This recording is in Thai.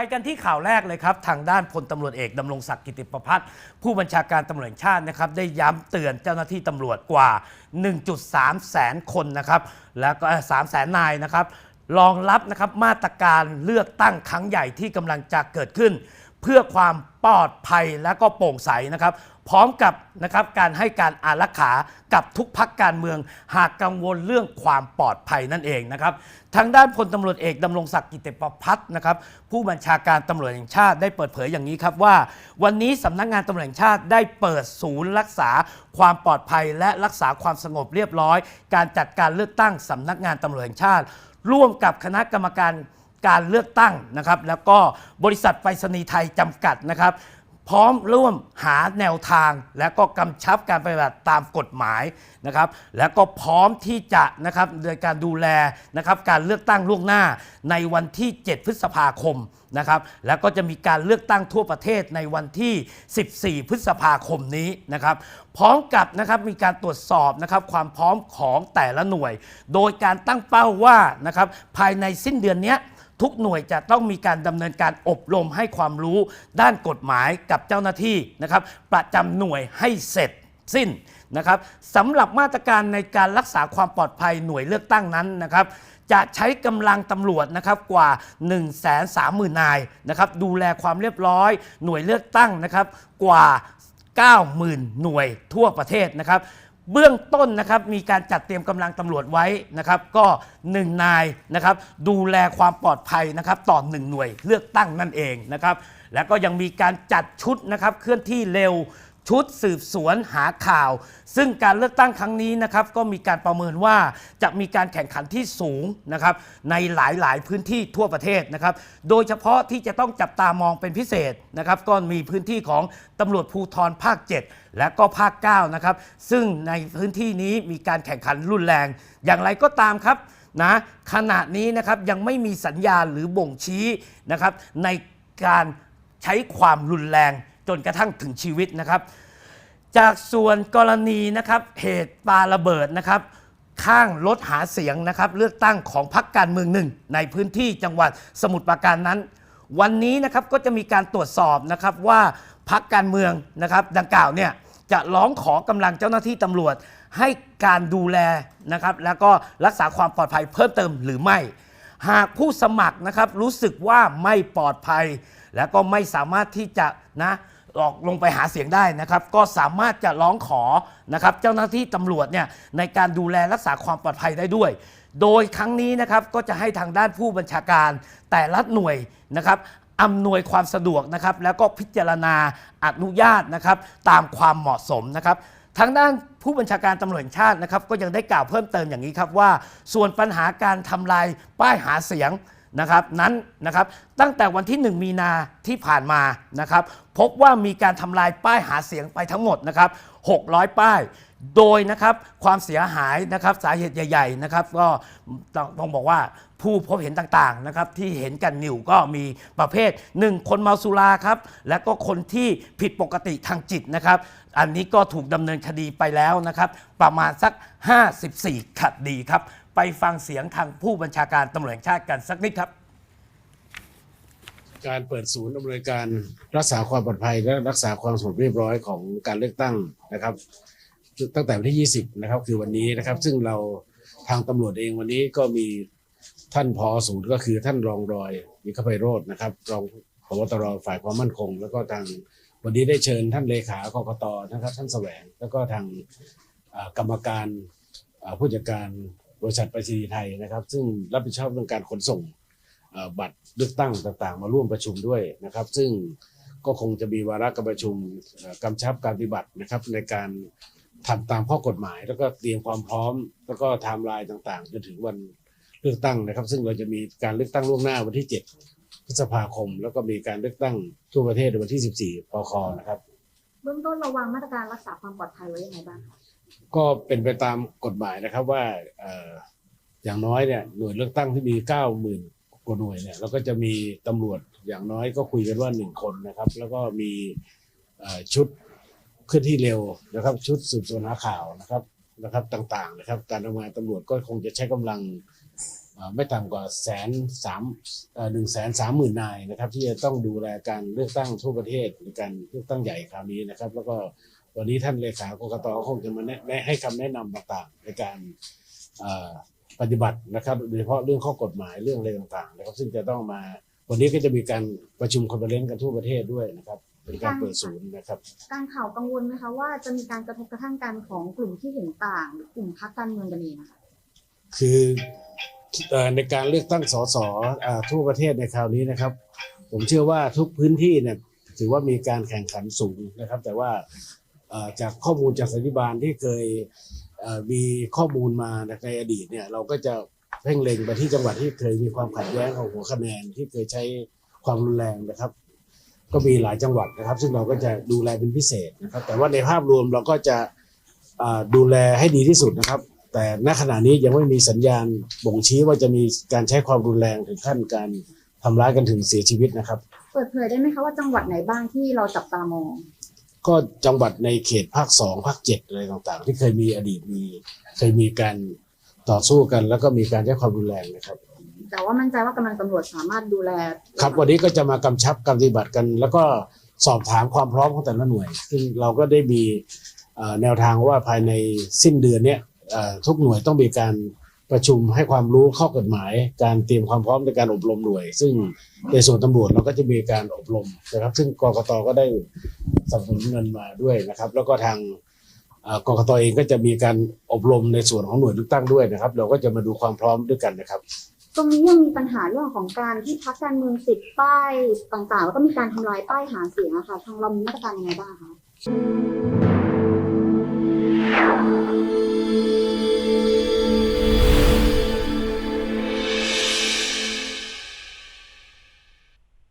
ไปกันที่ข่าวแรกเลยครับ ทางด้านพลตำรวจเอกดำรงศักดิ์กิติประพัฒน์ผู้บัญชาการตำรวจชาตินะครับ ได้ย้ำเตือนเจ้าหน้าที่ตำรวจกว่า 1.3 แสนคนนะครับ แล้วก็3แสนนายนะครับรองรับนะครับมาตรการเลือกตั้งครั้งใหญ่ที่กำลังจะเกิดขึ้น เพื่อความปลอดภัยและก็โปร่งใสนะครับ พร้อมกับนะครับการให้การอารักขากับทุกพักการเมือง หากกังวลเรื่องความปลอดภัยนั่นเองนะครับทางด้านพลตำรวจเอกดำรงศักดิ์กิติประพัฒน์นะครับผู้บัญชาการตำรวจแห่งชาติได้เปิดเผยอย่างนี้ครับว่า วันนี้สำนักงานตำรวจแห่งชาติได้เปิดศูนย์รักษาความปลอดภัย และรักษาความสงบเรียบร้อย การจัดการเลือกตั้งสำนักงานตำรวจแห่งชาติ ร่วมกับคณะกรรมการ การเลือกตั้งนะครับ แล้วก็บริษัทไปรษณีย์ไทยจำกัดนะครับ พร้อมร่วมหาแนวทาง และก็กำชับการปฏิบัติตามกฎหมายนะครับ แล้วก็พร้อมที่จะนะครับโดยการดูแลนะครับการเลือกตั้งล่วงหน้าในวันที่ 7 พฤษภาคมนะครับ แล้วก็จะมีการเลือกตั้งทั่วประเทศในวันที่ 14 พฤษภาคมนี้นะครับ พร้อมกับนะครับมีการตรวจสอบนะครับความพร้อมของแต่ละหน่วย โดยการตั้งเป้าว่านะครับภายในสิ้นเดือนนี้ ทุกหน่วยจะต้องมีการดำเนินการอบรมให้ความรู้ด้านกฎหมายกับเจ้าหน้าที่นะครับ ประจำหน่วยให้เสร็จสิ้นนะครับสำหรับมาตรการในการรักษาความปลอดภัยหน่วยเลือกตั้งนั้นนะครับ จะใช้กำลังตำรวจนะครับกว่า 1 3 0 0 0 0นายนะครับดูแลความเรียบร้อยหน่วยเลือกตั้งนะครับกว่า 90,000 หน่วยทั่วประเทศนะครับ เบื้องต้นนะครับมีการจัดเตรียมกำลังตำรวจไว้นะครับก็ 1 นายนะครับดูแลความปลอดภัยนะครับต่อ1หน่วยเลือกตั้งนั่นเองนะครับแล้วก็ยังมีการจัดชุดนะครับเคลื่อนที่เร็ว ชุดสืบสวนหาข่าว ซึ่งการเลือกตั้งครั้งนี้นะครับก็มีการประเมินว่าจะมีการแข่งขันที่สูงนะครับในหลายๆ พื้นที่ทั่วประเทศนะครับ โดยเฉพาะที่จะต้องจับตามองเป็นพิเศษนะครับก็มีพื้นที่ของตำรวจภูธรภาค 7 และก็ภาค9นะครับซึ่งในพื้นที่นี้มีการแข่งขันรุนแรง อย่างไรก็ตามครับนะขณะนี้นะครับยังไม่มีสัญญาณหรือบ่งชี้นะครับในการใช้ความรุนแรง จนกระทั่งถึงชีวิตนะครับ จากส่วนกรณีนะครับเหตุปาระเบิดนะครับ ข้างรถหาเสียงนะครับเลือกตั้งของพรรคการเมืองหนึ่ง ในพื้นที่จังหวัดสมุทรปราการนั้น วันนี้นะครับก็จะมีการตรวจสอบนะครับว่าพรรคการเมืองนะครับดังกล่าวเนี่ยจะร้องขอกำลังเจ้าหน้าที่ตำรวจ ให้การดูแลนะครับ แล้วก็รักษาความปลอดภัยเพิ่มเติมหรือไม่ หากผู้สมัครนะครับรู้สึกว่าไม่ปลอดภัย แล้วก็ไม่สามารถที่จะนะ ออกลงไปหาเสียงได้นะครับ ก็สามารถจะร้องขอนะครับเจ้าหน้าที่ตำรวจเนี่ยในการดูแลรักษาความปลอดภัยได้ด้วย โดยครั้งนี้นะครับก็จะให้ทางด้านผู้บัญชาการแต่ละหน่วยนะครับอำนวยความสะดวกนะครับ แล้วก็พิจารณาอนุญาตนะครับ ตามความเหมาะสมนะครับทางด้านผู้บัญชาการตำรวจชาตินะครับ ก็ยังได้กล่าวเพิ่มเติมอย่างนี้ครับว่า ส่วนปัญหาการทำลายป้ายหาเสียง นะครับนั้นนะครับตั้งแต่วันที่ 1 มีนาที่ผ่านมานะครับพบว่ามีการทำลายป้ายหาเสียงไปทั้งหมดนะครับ600 ป้าย โดยนะครับความเสียหายนะครับสาเหตุใหญ่ๆนะครับก็ต้องบอกว่าผู้พบเห็นต่างๆนะครับที่เห็นกันนิวก็มีประเภท 1 คนเมาสุราครับและก็คนที่ผิดปกติทางจิตนะครับอันนี้ก็ถูกดำเนินคดีไปแล้วนะครับประมาณสัก 54คดีครับ ไปฟังเสียงทางผู้บัญชาการตำรวจแห่งชาติกันสักนิดครับ การเปิดศูนย์อำนวยการรักษาความปลอดภัยและรักษาความสงบเรียบร้อยของการเลือกตั้งนะครับ ตั้งแต่วันที่ 20 นะครับ คือวันนี้นะครับ ซึ่งเราทางตำรวจเองวันนี้ก็มีท่านพอศูนย์ก็คือท่านรองรอยมีขภัยโรจนะครับ รองพบตรฝ่ายความมั่นคง แล้วก็ทางวันนี้ได้เชิญท่านเลขากกตนะครับ ท่านแสวง แล้วก็ทางกรรมการผู้จัดการ บริษัทไปรษณีย์ไทยนะครับ ซึ่งรับผิดชอบเรื่องการขนส่งบัตรเลือกตั้งต่างๆ มาร่วมประชุมด้วยนะครับ ซึ่งก็คงจะมีวาระการประชุมกำชับการปฏิบัตินะครับ ในการทำตามข้อกฎหมาย แล้วก็เตรียมความพร้อม แล้วก็ไทม์ไลน์ต่างๆจนถึงวันเลือกตั้งนะครับ ซึ่งเราจะมีการเลือกตั้งล่วงหน้าวันที่ 7 พฤษภาคม แล้วก็มีการเลือกตั้งทั่วประเทศในวันที่ 14 พคนะครับ เบื้องต้นเราวางมาตรการรักษาความปลอดภัยไว้ยังไงบ้างคะ ก็เป็นไปตามกฎหมายนะครับว่าอย่างน้อยเนี่ยหน่วยเลือกตั้งที่มีเก้าหมื่นกว่าหน่วยเนี่ยเราก็จะมีตำรวจอย่างน้อยก็คุยกันว่าหนึ่งคนนะครับ แล้วก็มีชุดเคลื่อนที่เร็วนะครับ ชุดสืบสวนหาข่าวนะครับนะครับต่างๆนะครับ การทำงานตำรวจก็คงจะใช้กำลังไม่ต่ำกว่าแสนสามหนึ่งแสนสามหมื่นนายนะครับ ที่จะต้องดูแลการเลือกตั้งทั่วประเทศในการเลือกตั้งใหญ่คราวนี้นะครับ แล้วก็ วันนี้ท่านเลขากกตคงจะมาแนะแนะให้คำแนะนำต่างๆ ในการเอ่อปฏิบัตินะครับโดยเฉพาะเรื่องข้อกฎหมายเรื่องอะไรต่างๆนะครับซึ่งจะต้องมาวันนี้ก็จะมีการประชุมคอนเฟอเรนซ์กันทั่วประเทศด้วยนะครับเป็นการเปิดศูนย์นะครับการข่าวกังวลไหมคะว่าจะมีการกระทบกระทั่งกันของกลุ่มที่เห็นต่างหรือกลุ่มพรรคการเมืองกันเองนะคะคือเอ่อในการเลือกตั้งสสอ่าทั่วประเทศในคราวนี้นะครับ ผมเชื่อว่าทุกพื้นที่เนี่ยถือว่ามีการแข่งขันสูงนะครับ แต่ว่าเอ่อ จากข้อมูลจากสันติบาลที่เคยมีข้อมูลมาในอดีตเนี่ยเราก็จะเพ่งเล็งไปที่จังหวัดที่เคยมีความขัดแย้งของหัวคะแนนที่เคยใช้ความรุนแรงนะครับ ก็มีหลายจังหวัดนะครับ ซึ่งเราก็จะดูแลเป็นพิเศษนะครับ แต่ว่าในภาพรวมเราก็จะดูแลให้ดีที่สุดนะครับ แต่ณขณะนี้ยังไม่มีสัญญาณบ่งชี้ว่าจะมีการใช้ความรุนแรงถึงขั้นการทำร้ายกันถึงเสียชีวิตนะครับ เปิดเผยได้ไหมคะว่าจังหวัดไหนบ้างที่เราจับตามอง ก็จังหวัดในเขตภาคสองภาคเจ็ดอะไรต่างๆ ที่เคยมีอดีตมีเคยมีการต่อสู้กัน แล้วก็มีการใช้ความรุนแรงนะครับ แต่ว่ามั่นใจว่ากำลังตำรวจสามารถดูแล ครับวันนี้ก็จะมากำชับการปฏิบัติกัน แล้วก็สอบถามความพร้อมของแต่ละหน่วย ซึ่งเราก็ได้มีเอ่อแนวทางว่าภายในสิ้นเดือนเนี้ยเอ่อทุกหน่วยต้องมีการ ประชุมให้ความรู้ข้อกฎหมาย การเตรียมความพร้อมในการอบรมหน่วย ซึ่งในส่วนตำรวจเราก็จะมีการอบรมนะครับ ซึ่งกกตก็ได้สนับสนุนเงินมาด้วยนะครับ แล้วก็ทางเอ่อกกตเองก็จะมีการอบรมในส่วนของหน่วยเลือกตั้งด้วยนะครับ เราก็จะมาดูความพร้อมด้วยกันนะครับ ตรงนี้ยังมีปัญหาเรื่องของการที่พรรคการเมืองติดป้ายต่างๆแล้วก็มีการทำลายป้ายหาเสียงอะค่ะทางเรามีมาตรการยังไงบ้างคะ